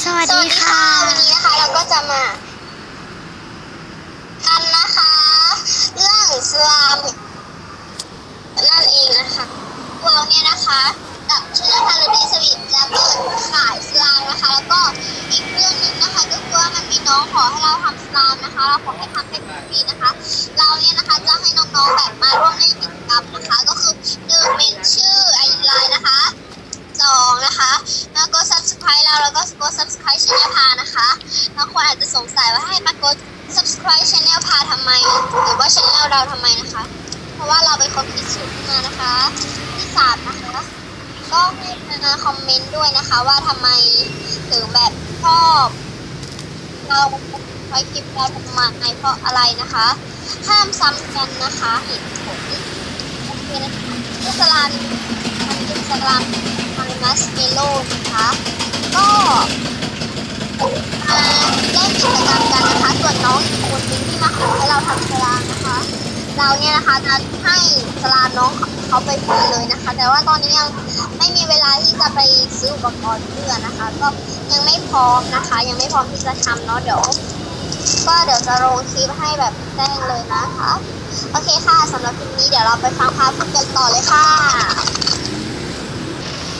สวัสดีค่ะ วันนี้นะคะเราก็จะมากันนะคะ เรื่องสลามนั่นเองนะคะเราเนี่ยนะคะกับชื่อพาราดีสวิตจะเปิดขายสลามนะคะ แล้วก็อีกเรื่องหนึงนะคะก็คือว่ามันมีน้องขอให้เราทำสลามนะคะ เราขอให้ทำให้ฟรีนะคะ เราเนี่ยนะคะจะให้น้องๆแบบมาร่วม subscribe channel พานะคะบางคนอาจจะสงสัยว่าให้มากด subscribe channel พาทำไม หรือว่า channel เราทำไมนะคะ เพราะว่าเราเป็นคนคิดสูตรขึ้นมานะคะที่สามนะคะก็ให้มาคอมเมนต์ด้วยนะคะ ว่าทำไมถึงแบบชอบเราคอยคลิปเราทำไมเพราะอะไรนะคะ ห้ามซ้ำกันนะคะเหตุผลโอเคนะคะอิสลามมันเป็นอิสลามมันมัสเมโลนะคะ ก็มาเล่นกิจกรรมกันนะคะ ส่วนน้องอีกคนนึงที่มาขอให้เราทำสลามนะคะ เราเนี่ยนะคะจะให้สลามน้องเขาไปฟรีเลยนะคะ แต่ว่าตอนนี้ยังไม่มีเวลาที่จะไปซื้ออุปกรณ์เพื่อนะคะ ก็ยังไม่พร้อมนะคะ ยังไม่พร้อมที่จะทำเนาะเดี๋ยวก็เดี๋ยวจะลงคลิปให้แบบแจ้งเลยนะคะ โอเคค่ะสำหรับคลิปนี้เดี๋ยวเราไปฟังพาพูดกันต่อเลยค่ะ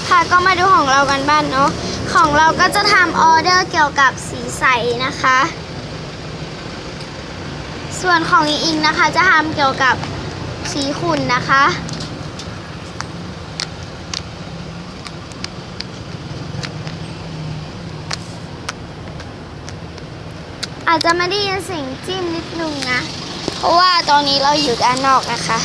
ค่ะก็มาดูของเรากันบ้านเนาะ ของเราก็จะทำออเดอร์เกี่ยวกับสีใสนะคะ ส่วนของอิงอิงนะคะจะทำเกี่ยวกับสีขุ่นนะคะอาจจะไม่ได้ยินเสียงจิ้มนิดนึงนะ เพราะว่าตอนนี้เราอยู่ด้านนอกนะคะ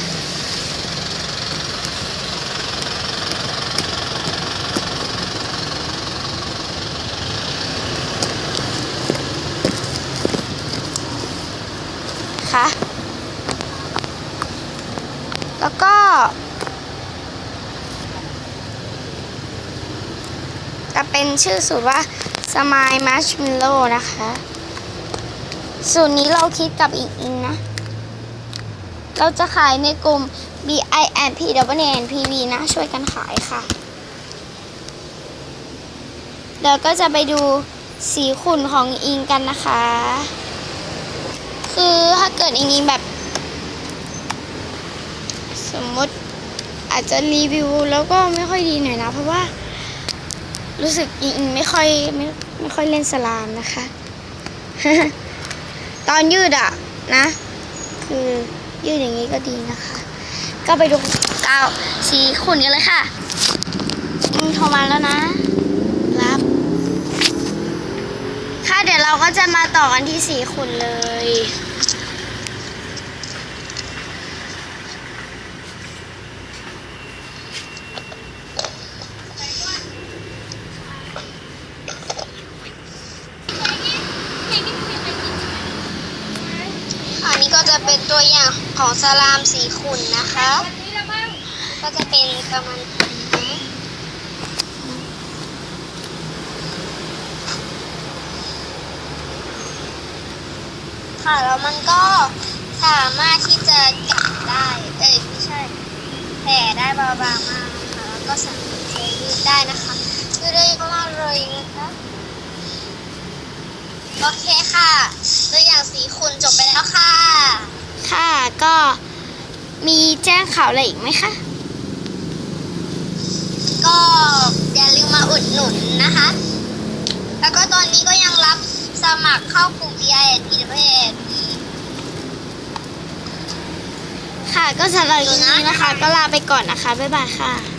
ค่ะแล้วก็ จะเป็นชื่อสูตรว่า Smile Marshmallow นะคะ สูตรนี้เราคิดกับอิงอิงนะ เราจะขายในกลุ่ม B I N P W N P V นะ ช่วยกันขายค่ะเดี๋ยวก็จะไปดูสีขุ่นของอิงกันนะคะ คือถ้าเกิดอิงอิงแบบ สมมติอาจจะรีวิวแล้วก็ไม่ค่อยดีหน่อยนะ เพราะว่า รู้สึกอิงอิงไม่ค่อยไม่ไม่ค่อยเล่นสลามนะคะ ตอนยืดอะนะ คือยืดอย่างนี้ก็ดีนะคะ ก็ไปดูกาวสีขุ่นกันเลยค่ะอิงโทรมาแล้วนะ รับ ค่ะ เดี๋ยวเราก็จะมาต่อกันที่สีขุนเลย อันนี้ก็จะเป็นตัวอย่างของสลามสีขุ่นนะคะ ก็จะเป็นประมาณ ค่ะ แล้วมันก็สามารถที่จะกัดได้ เอ้ยไม่ใช่ แผ่ได้เบาๆมากนะคะแล้วก็สามารถใช้ยืดได้นะคะยืดได้มากเลยนะคะโอเคค่ะตัวอย่างสีขุ่นจบไปแล้วค่ะ ค่ะก็มีแจ้งข่าวอะไรอีกไหมคะ ก็อย่าลืมมาอุดหนุนนะคะ แล้วก็ตอนนี้ก็ยังรับสมัครเข้ากลุ่ม v i n p w n ค่ะ ก็สำหรับวันนี้นะคะ ก็ลาไปก่อนนะคะ บ๊ายบายค่ะ